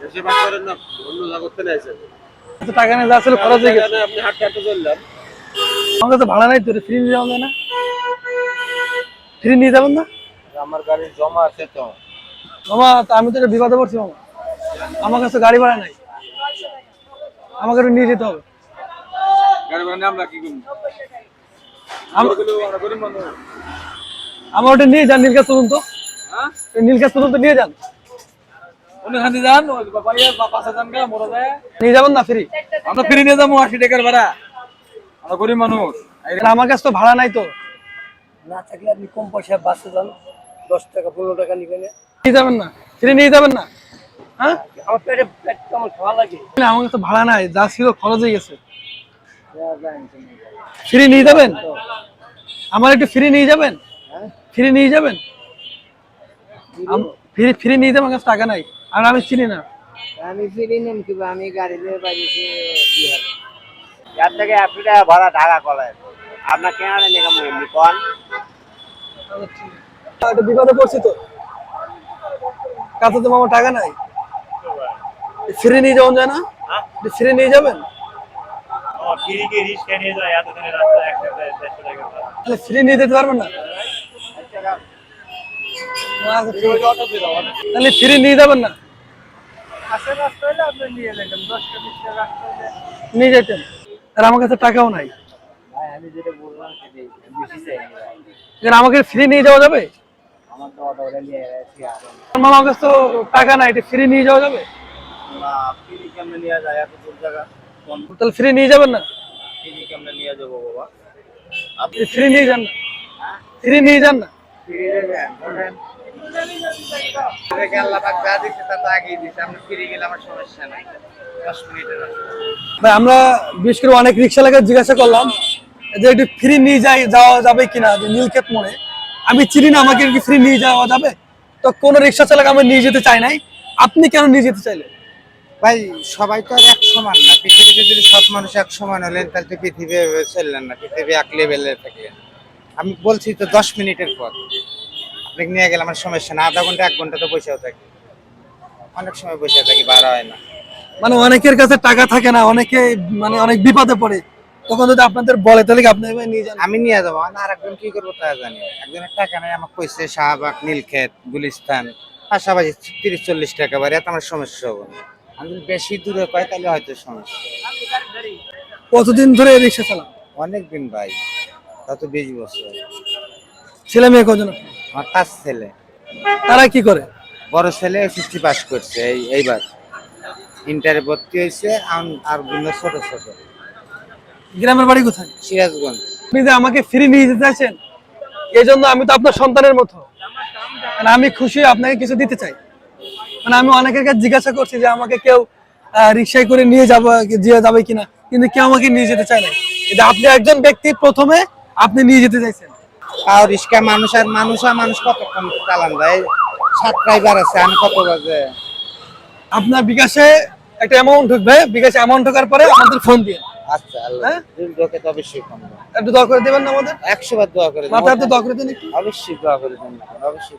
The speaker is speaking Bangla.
দেশে বাস করেন না অন্য জগতে নিয়েছেন এত টাকা নিয়ে খরচ হয়ে গেছে। আপনি হাঁটতে হাঁটতে চললাম আমার কাছে ভাড়া নাই তো ফ্রি নিয়ে না। ফ্রি নিয়ে যাবেন না? আমার গাড়ির জমা আছে তো। মামা আমি তো এটা বিপদে পড়ছি মামা। আমার কাছে গাড়ি ভাড়া নাই। আমাকে একটু নিয়ে যেতে হবে। গাড়ি ভাড়া আমরা কি করব? আমরা ওটা নিয়ে যান নীলকাশ তুলুন তো। হ্যাঁ? নীলকাশ তুলুন তো নিয়ে যান। ওখানে যান ওই বাবাইয়া বা পাঁচ হাজার টাকা যায়। নিয়ে যাবেন না ফ্রি? আমরা ফিরে নিয়ে যাব আশি টাকার ভাড়া। আমরা গরিব মানুষ। আমার কাছে তো ভাড়া নাই তো। না থাকলে আপনি কম পয়সায় বাসে যান দশ টাকা পনেরো টাকা নিবেন। নিয়ে যাবেন না? ফ্রি নিয়ে যাবেন না? হ্যাঁ? আমার পেটে পেট আমার খাওয়া লাগে। না, আমার কাছে ভাড়া নাই যা ছিল খরচ হয়ে গেছে। ফ্রি নিয়ে যাবেন? আমার একটু ফ্রি নিয়ে যাবেন? ফ্রি নিয়ে যাবেন? ফ্রি ফ্রি নিয়ে আমার কাছে টাকা নাই। আর আমি চিনি না। আমি ফিরে নেম কিবা আমি গাড়ি দিয়ে বাড়িতে ইয়ার থেকে আপনি টাকা ভাড়া ঢাকা কলায় আপনার কেন নিয়ে এমনি কন একটা বিপদে পড়ছি তো। কাছে তো মামা টাকা নাই। ফ্রি নিয়ে যাওয়া যায় না? ফ্রি নিয়ে যাবেন? ফ্রি নিয়ে যেতে পারবেন না। তাহলে ফ্রি নিয়ে যাবেন না? নিয়ে যেতেন আর আমার কাছে টাকাও নাই। আমাকে ফ্রি নিয়ে যাওয়া যাবে? আমার কাছে তো টাকা নাই, এটা ফ্রি নিয়ে যাওয়া যাবে? তাহলে ফ্রি নিয়ে যাবেন না? ফ্রি নিয়ে যান না। ফ্রি নিয়ে যান না। ফিরি আল্লাহ পাক যা দিচ্ছে তা তো আগেই দিচ্ছে আপনি ফিরে গেলে আমার সমস্যা নাই। দশ মিনিটের ভাই আমরা বিশেষ করে অনেক রিক্সা লাগে জিজ্ঞাসা করলাম যে একটু ফ্রি নিয়ে যাই যাওয়া যাবে কিনা যে নীলক্ষেত মোড়ে। আমি চিনি না আমাকে কি ফ্রি নিয়ে যাওয়া যাবে। তো কোন রিক্সা চালক আমি নিয়ে যেতে চাই নাই। আপনি কেন নিয়ে যেতে চাইলেন? ভাই সবাই তো আর এক সমান না। পৃথিবীতে যদি সব মানুষ এক সমান হলেন তাহলে তো পৃথিবী চললেন না। পৃথিবী এক লেভেলে থাকলেন। আমি বলছি তো দশ মিনিটের পর আপনাকে নিয়ে গেলে আমার সমস্যা না আধা ঘণ্টা এক ঘণ্টা তো বসেও থাকি। অনেক সময় বসে থাকি বাড়া হয় না। মানে অনেকের কাছে টাকা থাকে না অনেকে মানে অনেক বিপদে পড়ে। তখন যদি আপনাদের বলে তাহলে কি আপনি নিয়ে যান? আমি নিয়ে যাব আর একজন কি করব তা জানি একজনের টাকা নাই আমাকে কইছে শাহবাগ নীলক্ষেত গুলিস্তান পাশাপাশি তিরিশ চল্লিশ টাকা বাড়ি এত আমার সমস্যা হব না। আমি যদি বেশি দূরে পাই তাহলে হয়তো সমস্যা। কতদিন ধরে রিক্সা চালান? অনেক দিন ভাই তত বিশ বছর। ছেলে মেয়ে কজন? আমার পাঁচ ছেলে। তারা কি করে? বড় ছেলে ফিফটি পাস করছে এই এইবার। ইন্টারে ভর্তি হয়েছে আর- ছোট ছোট। গ্রামের বাড়ি কোথায়? সিরাজগঞ্জ। আপনি যে আমাকে ফ্রি নিয়ে যেতে চাইছেন এই জন্য আমি তো আপনার সন্তানের মতো। মানে আমি খুশি আপনাকে কিছু দিতে চাই। মানে আমি অনেকের কাছে জিজ্ঞাসা করছি যে আমাকে কেউ রিক্সায় করে নিয়ে যাব দিয়ে যাবে কিনা কিন্তু কেউ আমাকে নিয়ে যেতে চায় না। এটা আপনি একজন ব্যক্তি প্রথমে আপনি নিয়ে যেতে চাইছেন। আর রিক্সা মানুষ আর মানুষ আর মানুষ কতক্ষণ চালান যায়? সাত ড্রাইভার আছে আমি কত বাজে? আপনার বিকাশে একটা অ্যামাউন্ট ঢুকবে বিকাশে অ্যামাউন্ট ঢোকার পরে আমাদের ফোন দিয়ে। আচ্ছা আল্লাহ। হ্যাঁ? তো অবশ্যই ফোন একটু দোয়া করে দেবেন না আমাদের? একশো বার দোয়া করে দোয়া করে দিন একটু। অবশ্যই দোয়া করে দেন। অবশ্যই।